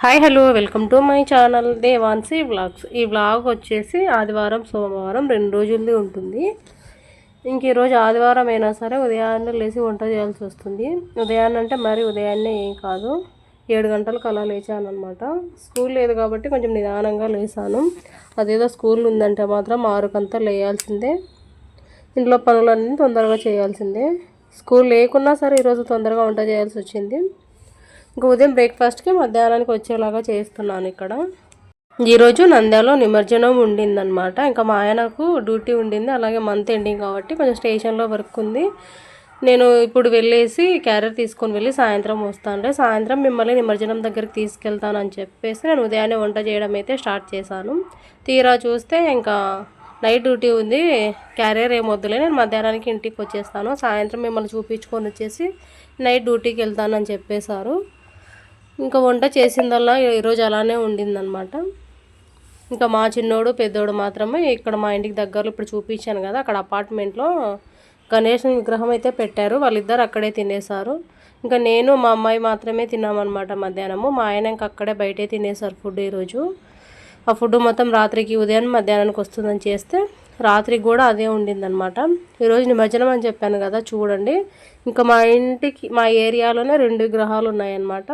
Hi hello welcome to my channel Devansi vlogs. ఈ vlog వచ్చేసి ఆదివారం సోమవారం రెండు రోజులది ఉంటుంది. ఇంక ఈరోజు ఆదివారం అయినా సరే ఉదయాన్నే లేచి వంట చేయాల్సి వస్తుంది. ఉదయాన్నే అంటే మరి ఉదయాన్నే ఏం కాదు. ఏడు గంటలకు అలా లేచాను అనమాట స్కూల్ లేదు కాబట్టి కొంచెం నిదానంగా లేచాను అదేదో స్కూల్ ఉందంటే మాత్రం ఆరుకంతా లేయాల్సిందే. ఇంట్లో పనులన్నీ తొందరగా చేయాల్సిందే. స్కూల్ లేకున్నా సరే ఈరోజు తొందరగా వంట చేయాల్సి వచ్చింది. ఇంకా ఉదయం బ్రేక్ఫాస్ట్కి మధ్యాహ్నానికి వచ్చేలాగా చేస్తున్నాను ఇక్కడ. ఈరోజు నంద్యాలో నిమజ్జనం ఉండిందనమాట ఇంకా మా ఆయనకు డ్యూటీ ఉండింది. అలాగే మంత్ ఎండింగ్ కాబట్టి కొంచెం స్టేషన్లో వర్క్ ఉంది. నేను ఇప్పుడు వెళ్ళేసి క్యారియర్ తీసుకొని వెళ్ళి సాయంత్రం వస్తాను సాయంత్రం మిమ్మల్ని నిమజ్జనం దగ్గరికి తీసుకెళ్తాను అని చెప్పేసి నేను ఉదయాన్నే వంట చేయడం అయితే స్టార్ట్ చేశాను. తీరా చూస్తే ఇంకా నైట్ డ్యూటీ ఉంది. క్యారియర్ ఏం వద్దులే. నేను మధ్యాహ్నానికి ఇంటికి వచ్చేస్తాను. సాయంత్రం మిమ్మల్ని చూపించుకొని వచ్చేసి నైట్ డ్యూటీకి వెళ్తానని చెప్పేశారు. ఇంకా వంట చేసిందల్లా ఈరోజు అలానే ఉండిందనమాట ఇంకా మా చిన్నోడు పెద్దోడు మాత్రమే ఇక్కడ మా ఇంటికి దగ్గరలో ఇప్పుడు చూపించాను కదా అక్కడ అపార్ట్మెంట్లో గణేష్ విగ్రహం అయితే పెట్టారు. వాళ్ళిద్దరు అక్కడే తినేశారు. ఇంకా నేను మా అమ్మాయి మాత్రమే తిన్నామన్నమాట మధ్యాహ్నము. మా ఆయన ఇంకా అక్కడే బయటే తినేశారు ఫుడ్ ఈరోజు. ఆ ఫుడ్ మొత్తం రాత్రికి ఉదయం మధ్యాహ్నానికి వస్తుందని చేస్తే రాత్రికి కూడా అదే ఉండిందనమాట ఈరోజు నిమజ్జనం అని చెప్పాను కదా చూడండి. ఇంకా మా ఇంటికి మా ఏరియాలోనే రెండు గ్రహాలు ఉన్నాయన్నమాట.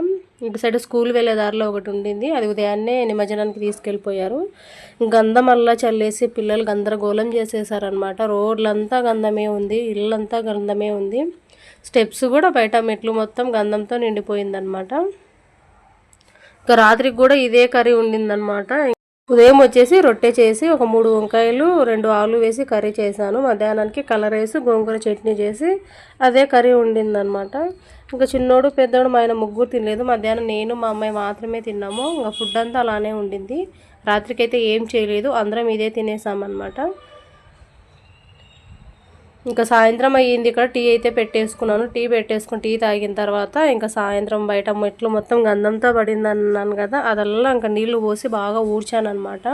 ఇటు సైడ్ స్కూల్ వెళ్ళే దారిలో ఒకటి ఉండింది. అది ఉదయాన్నే నిమజ్జనానికి తీసుకెళ్ళిపోయారు. గంధం అల్లా చల్లేసి పిల్లలు గందరగోళం చేసేసారనమాట రోడ్లంతా గంధమే ఉంది ఇళ్ళంతా గంధమే ఉంది. స్టెప్స్ కూడా బయట మెట్లు మొత్తం గంధంతో నిండిపోయిందనమాట ఇంకా రాత్రికి కూడా ఇదే కర్రీ ఉండిందనమాట ఉదయం వచ్చేసి రొట్టె చేసి ఒక మూడు వంకాయలు రెండు ఆలు వేసి కర్రీ చేశాను. మధ్యాహ్నానికి కలర్ వేసి గోంగూర చట్నీ చేసి అదే కర్రీ ఉండిందనమాట ఇంకా చిన్నోడు పెద్దోడు మా ఆయన ముగ్గురు తినలేదు. మధ్యాహ్నం నేను మా అమ్మాయి మాత్రమే తిన్నాము. ఇంకా ఫుడ్ అంతా అలానే ఉండింది. రాత్రికైతే ఏం చేయలేదు. అందరం ఇదే తినేసామన్నమాట. ఇంకా సాయంత్రం అయ్యింది ఇక్కడ టీ అయితే పెట్టేసుకున్నాను. టీ పెట్టేసుకుని టీ తాగిన తర్వాత ఇంకా సాయంత్రం బయట మెట్లు మొత్తం గంధంతో పడింది అన్నాను కదా అదల్లా ఇంకా నీళ్ళు పోసి బాగా ఊడ్చాను అనమాట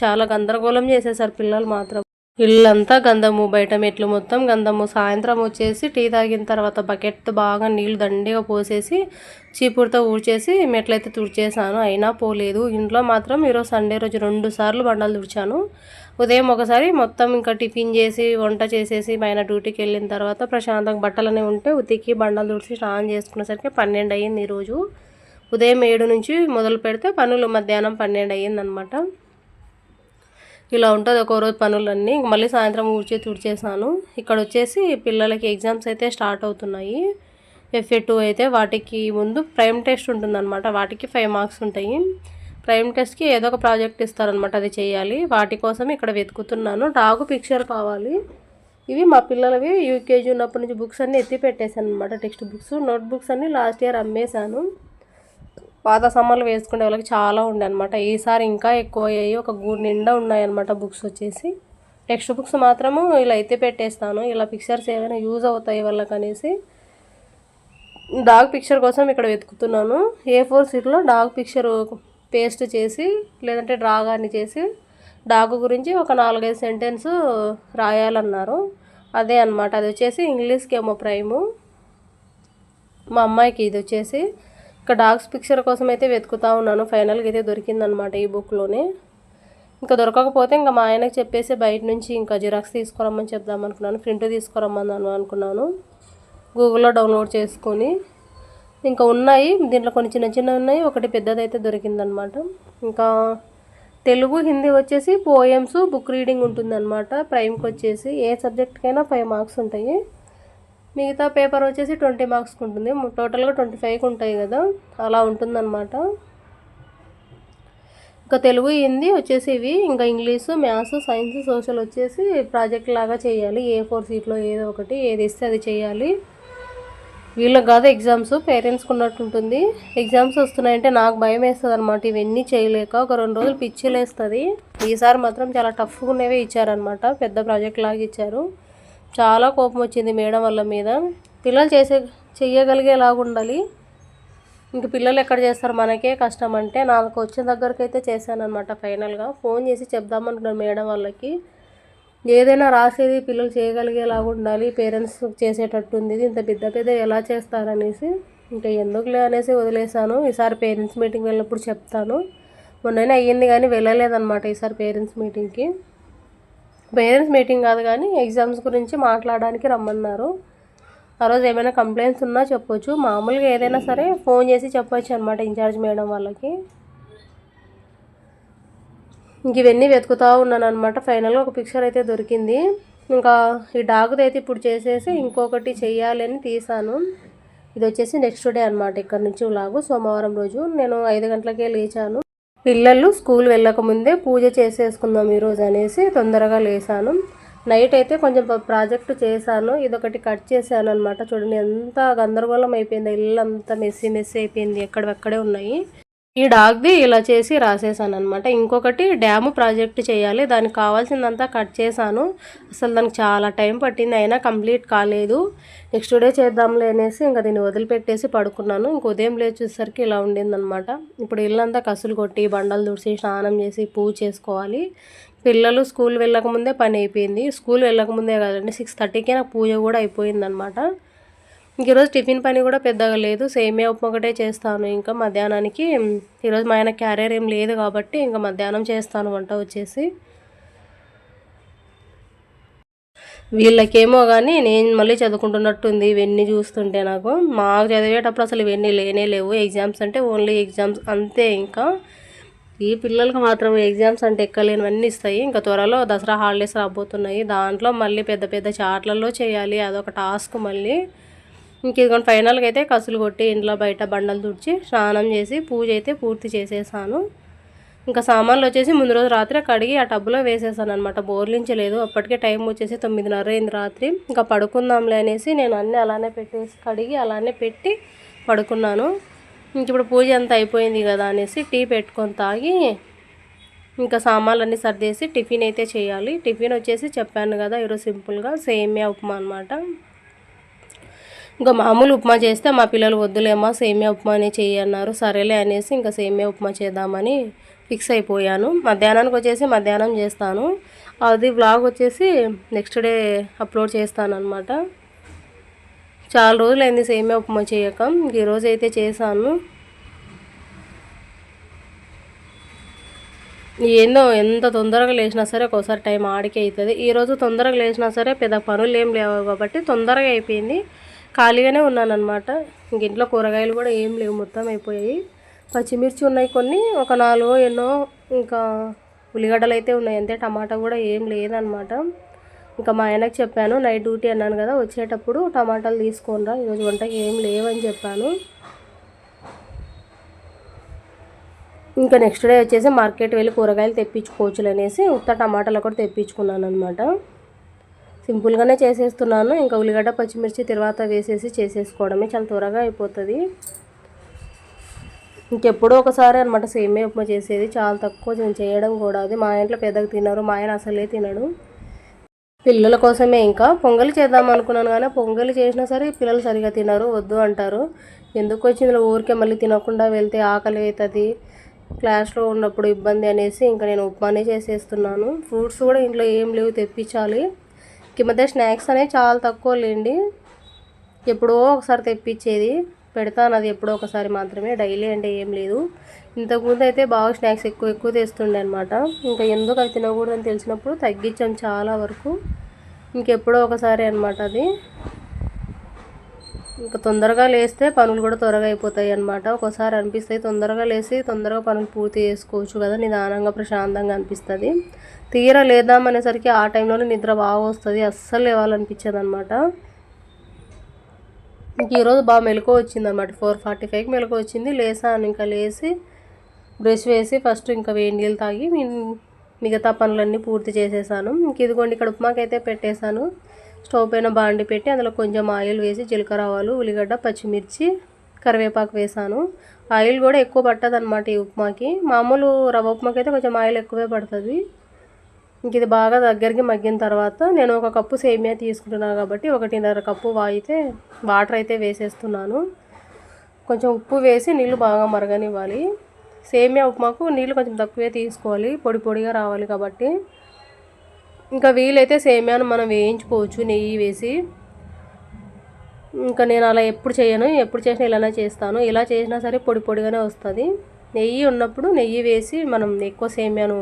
చాలా గందరగోళం చేసేసారు పిల్లలు మాత్రం. ఇల్లంతా గంధము బయట మెట్లు మొత్తం గంధము. సాయంత్రం వచ్చేసి టీ తాగిన తర్వాత బకెట్ బాగా నీళ్ళు దండిగా పోసేసి చీపురుతో ఊడ్చేసి మెట్లయితే తుడిచేసాను. అయినా పోలేదు. ఇంట్లో మాత్రం ఈరోజు సండే రోజు రెండు సార్లు బండలు తుడిచాను. ఉదయం ఒకసారి మొత్తం ఇంకా టిఫిన్ చేసి వంట చేసేసి పైన డ్యూటీకి వెళ్ళిన తర్వాత ప్రశాంతంగా బట్టలనే ఉంటే ఉతికి బండలు తుడిచి స్నానం చేసుకునేసరికి పన్నెండు అయ్యింది ఈరోజు ఉదయం ఏడు నుంచి మొదలు పెడితే పనులు మధ్యాహ్నం పన్నెండు అయ్యిందనమాట ఇలా ఉంటుంది ఒక రోజు పనులన్నీ. మళ్ళీ సాయంత్రం ఊడ్చి తుడిచేసాను. ఇక్కడ వచ్చేసి పిల్లలకి ఎగ్జామ్స్ అయితే స్టార్ట్ అవుతున్నాయి. ఎఫ్ఏ టూ అయితే వాటికి ముందు ప్రైమ్ టెస్ట్ ఉంటుందన్నమాట. వాటికి ఫైవ్ మార్క్స్ ఉంటాయి. ప్రైమ్ టెస్ట్కి ఏదో ఒక ప్రాజెక్ట్ ఇస్తారనమాట అది చేయాలి. వాటి కోసం ఇక్కడ వెతుకుతున్నాను. డాగు పిక్చర్ కావాలి. ఇవి మా పిల్లలవి యూకేజీ ఉన్నప్పటి నుంచి బుక్స్ అన్నీ ఎత్తి పెట్టేశాను అనమాట టెక్స్ట్ బుక్స్ నోట్ బుక్స్ అన్నీ లాస్ట్ ఇయర్ అమ్మేశాను. పాత సమ్మర్లు వేసుకునే వాళ్ళకి చాలా ఉండే అనమాట ఈసారి ఇంకా ఎక్కువ అయ్యాయి. ఒక గూడు నిండా ఉన్నాయన్నమాట బుక్స్ వచ్చేసి. టెక్స్ట్ బుక్స్ మాత్రము ఇలా ఎత్తి పెట్టేస్తాను. ఇలా పిక్చర్స్ ఏమైనా యూజ్ అవుతాయి వాళ్ళకి అనేసి. డాగ్ పిక్చర్ కోసం ఇక్కడ వెతుకుతున్నాను. ఏ ఫోర్ సీట్లో డాగ్ పిక్చర్ పేస్ట్ చేసి లేదంటే డ్రా కానీ చేసి డాగు గురించి ఒక నాలుగైదు సెంటెన్స్ రాయాలన్నారు. అదే అనమాట అది వచ్చేసి ఇంగ్లీష్కి ఏమో ప్రైము. మా అమ్మాయికి ఇది వచ్చేసి. ఇంకా డాగ్స్ పిక్చర్ కోసం అయితే వెతుకుతూ ఉన్నాను. ఫైనల్గా అయితే దొరికిందనమాట ఈ బుక్లోనే. ఇంకా దొరకకపోతే ఇంకా మా ఆయనకి చెప్పేసి బయట నుంచి ఇంకా జిరాక్స్ తీసుకురమ్మని చెప్దాం అనుకున్నాను ప్రింట్ తీసుకురమ్మని అనుకున్నాను. గూగుల్లో డౌన్లోడ్ చేసుకొని ఇంకా ఉన్నాయి. దీంట్లో కొన్ని చిన్న చిన్న ఉన్నాయి. ఒకటి పెద్దదైతే దొరికిందనమాట. ఇంకా తెలుగు హిందీ వచ్చేసి పోయమ్స్ బుక్ రీడింగ్ ఉంటుందన్నమాట ప్రైమ్కి వచ్చేసి ఏ సబ్జెక్ట్కైనా ఫైవ్ మార్క్స్ ఉంటాయి. మిగతా పేపర్ వచ్చేసి ట్వంటీ మార్క్స్కి ఉంటుంది. టోటల్గా ట్వంటీ ఫైవ్కి ఉంటాయి కదా. అలా ఉంటుందన్నమాట ఇంకా తెలుగు హిందీ వచ్చేసి ఇవి. ఇంకా ఇంగ్లీషు మ్యాథ్స్ సైన్స్ సోషల్ వచ్చేసి ప్రాజెక్ట్ లాగా చేయాలి. ఏ ఫోర్ సీట్లో ఏదో ఒకటి. ఏది ఇస్తే అది చేయాలి. వీళ్ళకి కాదు ఎగ్జామ్స్ పేరెంట్స్కి ఉన్నట్టు ఉంటుంది. ఎగ్జామ్స్ వస్తున్నాయంటే నాకు భయం వేస్తుంది అనమాట ఇవన్నీ చేయలేక ఒక రెండు రోజులు పిచ్చిలేస్తుంది ఈసారి మాత్రం చాలా టఫ్గా ఉన్నవే ఇచ్చారనమాట పెద్ద ప్రాజెక్ట్ లాగా ఇచ్చారు. చాలా కోపం వచ్చింది మేడం వాళ్ళ మీద. పిల్లలు చేసే చెయ్యగలిగేలాగా ఉండాలి. ఇంక పిల్లలు ఎక్కడ చేస్తారు? మనకే కష్టం. అంటే నాకు వచ్చిన దగ్గరకైతే అయితే చేశాను అనమాట ఫైనల్గా ఫోన్ చేసి చెప్దామనుకున్నాను మేడం వాళ్ళకి. ఏదైనా రాసేది పిల్లలు చేయగలిగేలాగా ఉండాలి పేరెంట్స్ చేసేటట్టు ఉంది ఇంత పెద్ద పెద్ద ఎలా చేస్తారనేసి. ఇంకా ఎందుకులే అనేసి వదిలేసాను ఈసారి పేరెంట్స్ మీటింగ్ వెళ్ళినప్పుడు చెప్తాను. మొన్ననే అయ్యింది కానీ వెళ్ళలేదన్నమాట ఈసారి పేరెంట్స్ మీటింగ్కి పేరెంట్స్ మీటింగ్ కాదు కానీ ఎగ్జామ్స్ గురించి మాట్లాడడానికి రమ్మన్నారు. ఆ రోజు ఏమైనా కంప్లైంట్స్ ఉన్నా చెప్పొచ్చు. మామూలుగా ఏదైనా సరే ఫోన్ చేసి చెప్పొచ్చు అనమాట ఇన్ఛార్జ్ మేడం వాళ్ళకి. ఇంక ఇవన్నీ వెతుకుతూ ఉన్నాను అనమాట ఫైనల్గా ఒక పిక్చర్ అయితే దొరికింది. ఇంకా ఈ డాగ్ది అయితే ఇప్పుడు చేసేసి ఇంకొకటి చేయాలని తీసాను. ఇది వచ్చేసి నెక్స్ట్ డే అనమాట ఇక్కడ నుంచి లాగు సోమవారం రోజు. నేను ఐదు గంటలకే లేచాను. పిల్లలు స్కూల్ వెళ్ళకముందే పూజ చేసేసుకుందాం ఈరోజు అనేసి తొందరగా లేసాను. నైట్ అయితే కొంచెం ప్రాజెక్ట్ చేశాను. ఇదొకటి కట్ చేశాను అనమాట చూడండి ఎంత గందరగోళం అయిపోయింది. ఇల్లు అంతా మెస్సీ మెస్సీ అయిపోయింది. ఎక్కడెక్కడే ఉన్నాయి. ఈ డాగ్ది ఇలా చేసి రాసేసాను అనమాట ఇంకొకటి డ్యాము ప్రాజెక్ట్ చేయాలి. దానికి కావాల్సిందంతా కట్ చేశాను. అసలు దానికి చాలా టైం పట్టింది. అయినా కంప్లీట్ కాలేదు. నెక్స్ట్ డే చేద్దాంలే అనేసి ఇంకా దీన్ని వదిలిపెట్టేసి పడుకున్నాను. ఇంక ఉదయం లేచేసరికి ఇలా ఉండిందనమాట ఇప్పుడు ఇల్లంతా కసులు కొట్టి బండలు దుడిసి స్నానం చేసి పూజ చేసుకోవాలి. పిల్లలు స్కూల్ వెళ్ళకముందే పని అయిపోయింది. స్కూల్ వెళ్ళకముందే కదండి సిక్స్ థర్టీకే నాకు పూజ కూడా అయిపోయిందనమాట ఈరోజు టిఫిన్ పని కూడా పెద్దగా లేదు. సేమియా ఉప్మా ఒకటే చేస్తాను. ఇంకా మధ్యాహ్నానికి ఈరోజు మా ఆయన క్యారియర్ ఏం లేదు కాబట్టి ఇంకా మధ్యాహ్నం చేస్తాను వంట వచ్చేసి. వీళ్ళకేమో కానీ నేను మళ్ళీ చదువుకుంటున్నట్టుంది ఇవన్నీ చూస్తుంటే నాకు. మాకు చదివేటప్పుడు అసలు ఇవన్నీ లేనే లేవు. ఎగ్జామ్స్ అంటే ఓన్లీ ఎగ్జామ్స్ అంతే ఇంకా. ఈ పిల్లలకు మాత్రం ఎగ్జామ్స్ అంటే ఎక్కలేనివన్నీ ఇస్తాయి. ఇంకా త్వరలో దసరా హాలిడేస్ రాబోతున్నాయి. దాంట్లో మళ్ళీ పెద్ద పెద్ద చాట్లలో చేయాలి. అదొక టాస్క్ మళ్ళీ. ఇంక ఇదిగోండి ఫైనల్గా అయితే కసులు కొట్టి ఇంట్లో బయట బండలు తుడిచి స్నానం చేసి పూజ అయితే పూర్తి చేసేసాను. ఇంకా సామాన్లు వచ్చేసి ముందు రోజు రాత్రి కడిగి ఆ టబ్బులో వేసేసాను అనమాట బోర్లించలేదు. అప్పటికే టైం వచ్చేసి తొమ్మిదిన్నర అయింది రాత్రి. ఇంకా పడుకుందాంలే అనేసి నేను అన్నీ అలానే పెట్టేసి కడిగి అలానే పెట్టి పడుకున్నాను. ఇంక ఇప్పుడు పూజ అంతా అయిపోయింది కదా అనేసి టీ పెట్టుకొని తాగి ఇంకా సామాన్లు అన్నీ సర్దేసి టిఫిన్ అయితే చేయాలి. టిఫిన్ వచ్చేసి చెప్పాను కదా ఈరోజు సింపుల్గా సేమియా ఉప్మా అనమాట ఇంకా మామూలు ఉప్మా చేస్తే మా పిల్లలు వద్దులేమా సేమియా ఉప్మానే చెయ్యి అన్నారు. సరేలే అనేసి ఇంకా సేమియా ఉప్మా చేద్దామని ఫిక్స్ అయిపోయాను. మధ్యాహ్నానికి వచ్చేసి మధ్యాహ్నం చేస్తాను. అది బ్లాగ్ వచ్చేసి నెక్స్ట్ డే అప్లోడ్ చేస్తాను అనమాట చాలా రోజులైంది సేమియా ఉప్మా చేయక. ఈరోజు అయితే చేశాను. ఏందో ఎంత తొందరగా లేచినా సరే ఒక్కోసారి టైం ఆడికి అవుతుంది. ఈరోజు తొందరగా లేచినా సరే పెద్ద పనులు ఏం లేవు కాబట్టి తొందరగా అయిపోయింది. ఖాళీగానే ఉన్నానమాట ఇంక ఇంట్లో కూరగాయలు కూడా ఏం లేవు మొత్తం అయిపోయాయి. పచ్చిమిర్చి ఉన్నాయి కొన్ని ఒక నాలుగో ఎన్నో ఇంకా ఉల్లిగడ్డలు అయితే ఉన్నాయి. అంతే టమాటా కూడా ఏం లేదనమాట ఇంకా మా ఆయనకు చెప్పాను నైట్ డ్యూటీ అన్నాను కదా వచ్చేటప్పుడు టమాటాలు తీసుకోనరా ఈరోజు వంటకి ఏం లేవని చెప్పాను. ఇంకా నెక్స్ట్ డే వచ్చేసి మార్కెట్ వెళ్ళి కూరగాయలు తెప్పించుకోవచ్చు అనేసి ఉత్త టమాటాలు కూడా తెప్పించుకున్నాను అనమాట సింపుల్గానే చేసేస్తున్నాను. ఇంకా ఉల్లిగడ్డ పచ్చిమిర్చి తర్వాత వేసేసి చేసేసుకోవడమే. చాలా త్వరగా అయిపోతుంది. ఇంకెప్పుడో ఒకసారి అనమాట సేమే ఉప్మా చేసేది. చాలా తక్కువ నేను చేయడం కూడా. అది మా ఇంట్లో పెద్దగా తినరు. మా ఆయన అసలే తినడు. పిల్లల కోసమే ఇంకా. పొంగలి చేద్దాం అనుకున్నాను కానీ పొంగలి చేసినా సరే పిల్లలు సరిగా తినరు. వద్దు అంటారు. ఎందుకు వచ్చింది? ఊరికే మళ్ళీ తినకుండా వెళ్తే ఆకలి అవుతుంది క్లాస్లో ఉన్నప్పుడు ఇబ్బంది అనేసి ఇంకా నేను ఉప్మానే చేసేస్తున్నాను. ఫ్రూట్స్ కూడా ఇంట్లో ఏం లేవు. తెప్పించాలి. ఈ మధ్య స్నాక్స్ అనేవి చాలా తక్కువ లేండి ఎప్పుడో ఒకసారి తెప్పించేది. పెడతాను అది ఎప్పుడో ఒకసారి మాత్రమే. డైలీ అంటే ఏం లేదు. ఇంతకుముందు అయితే బాగా స్నాక్స్ ఎక్కువ ఎక్కువ తెస్తుండే అనమాట ఇంకా ఎందుకు అవి తినకూడదని తెలిసినప్పుడు తగ్గించాం చాలా వరకు. ఇంకెప్పుడో ఒకసారి అనమాట అది. ఇంకా తొందరగా లేస్తే పనులు కూడా త్వరగా అయిపోతాయి అనమాట ఒకసారి అనిపిస్తాయి తొందరగా లేసి తొందరగా పనులు పూర్తి చేసుకోవచ్చు కదా నిదానంగా ప్రశాంతంగా అనిపిస్తుంది. తీర లేదామనేసరికి ఆ టైంలోనే నిద్ర బాగా వస్తుంది అస్సలు లేవాలనిపించేది అనమాట ఇంక ఈరోజు బాగా మెలకు వచ్చింది అనమాట ఫోర్ ఫార్టీ ఫైవ్కి మెలకు వచ్చింది. లేసాను ఇంకా లేచి బ్రష్ వేసి ఫస్ట్ ఇంకా వేడి నీళ్ళు తాగి మిగతా పనులన్నీ పూర్తి చేసేసాను. ఇంక ఇదిగోండి ఇక్కడ ఉప్మాకైతే పెట్టేశాను. స్టవ్ పైన బాండి పెట్టి అందులో కొంచెం ఆయిల్ వేసి జీలకర్ర ఆవాలు ఉల్లిగడ్డ పచ్చిమిర్చి కరివేపాకు వేసాను. ఆయిల్ కూడా ఎక్కువ పట్టదు అనమాట ఈ ఉప్మాకి. మామూలు రవ్వ ఉప్మాకి అయితే కొంచెం ఆయిల్ ఎక్కువే పడుతుంది. ఇంక ఇది బాగా దగ్గరికి మగ్గిన తర్వాత నేను ఒక కప్పు సేమియా తీసుకుంటున్నాను కాబట్టి ఒకటిన్నర కప్పు వాయితే వాటర్ అయితే వేసేస్తున్నాను. కొంచెం ఉప్పు వేసి నీళ్ళు బాగా మరగనివ్వాలి. సేమియా ఉప్మాకు నీళ్ళు కొంచెం తక్కువే తీసుకోవాలి. పొడి పొడిగా రావాలి కాబట్టి. ఇంకా వీలైతే సేమియాను మనం వేయించుకోవచ్చు నెయ్యి వేసి. ఇంకా నేను అలా ఎప్పుడు చేయను ఎప్పుడు చేసినా ఇలానే చేస్తాను. ఇలా చేసినా సరే పొడి పొడిగానే వస్తుంది. నెయ్యి ఉన్నప్పుడు నెయ్యి వేసి మనం ఎక్కువ సేమ్యాను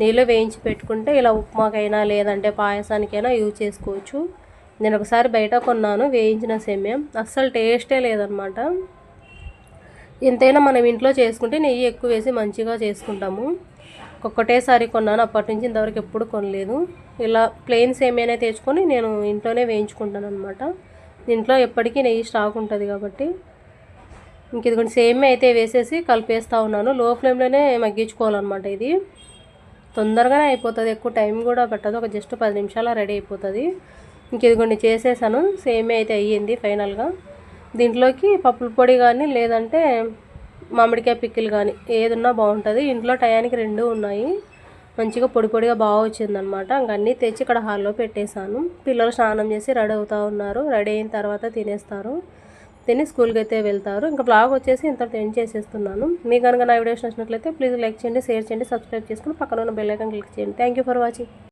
నెయ్యిలో వేయించి పెట్టుకుంటే ఇలా ఉప్మాకైనా లేదంటే పాయసానికైనా యూజ్ చేసుకోవచ్చు. నేను ఒకసారి బయట కొన్నాను వేయించిన సేమ్యం. అస్సలు టేస్టే లేదనమాట. ఎంతైనా మనం ఇంట్లో చేసుకుంటే నెయ్యి ఎక్కువ వేసి మంచిగా చేసుకుంటాము. ఒక్కటేసారి కొన్నాను. అప్పటి నుంచి ఇంతవరకు ఎప్పుడు కొనలేదు. ఇలా ప్లెయిన్స్ ఏమైనా తెచ్చుకొని నేను ఇంట్లోనే వేయించుకుంటాను అనమాట ఇంట్లో ఎప్పటికీ నెయ్యి స్టాక్ ఉంటుంది కాబట్టి. ఇంక ఇదిగోండి సేమే అయితే వేసేసి కలిపేస్తూ ఉన్నాను. లో ఫ్లేమ్లోనే మగ్గించుకోవాలన్నమాట ఇది. తొందరగానే అయిపోతుంది. ఎక్కువ టైం కూడా పెట్టదు. ఒక జస్ట్ పది నిమిషాలు రెడీ అయిపోతుంది. ఇంక ఇదిగోండి చేసేసాను. సేమే అయితే అయ్యింది ఫైనల్గా. దీంట్లోకి పప్పుల పొడి కానీ లేదంటే మామిడికాయ పిక్కిలు కానీ ఏదున్నా బాగుంటుంది. ఇంట్లో టయానికి రెండు ఉన్నాయి. మంచిగా పొడి పొడిగా బాగా వచ్చిందనమాట. ఇంక అన్నీ తెచ్చి ఇక్కడ హాల్లో పెట్టేశాను. పిల్లలు స్నానం చేసి రెడీ అవుతూ ఉన్నారు. రెడీ అయిన తర్వాత తినేస్తారు. తిని స్కూల్కి అయితే వెళ్తారు. ఇంకా బ్లాగ్ వచ్చేసి ఇంత ఎండ్ చేసేస్తున్నాను. మీకు కనుక నా వీడియోస్ నచ్చినట్లయితే ప్లీజ్ లైక్ చేయండి షేర్ చేయండి సబ్స్క్రైబ్ చేసుకుని పక్కన ఉన్న బెల్ ఐకాన్ క్లిక్ చేయండి. Thank for watching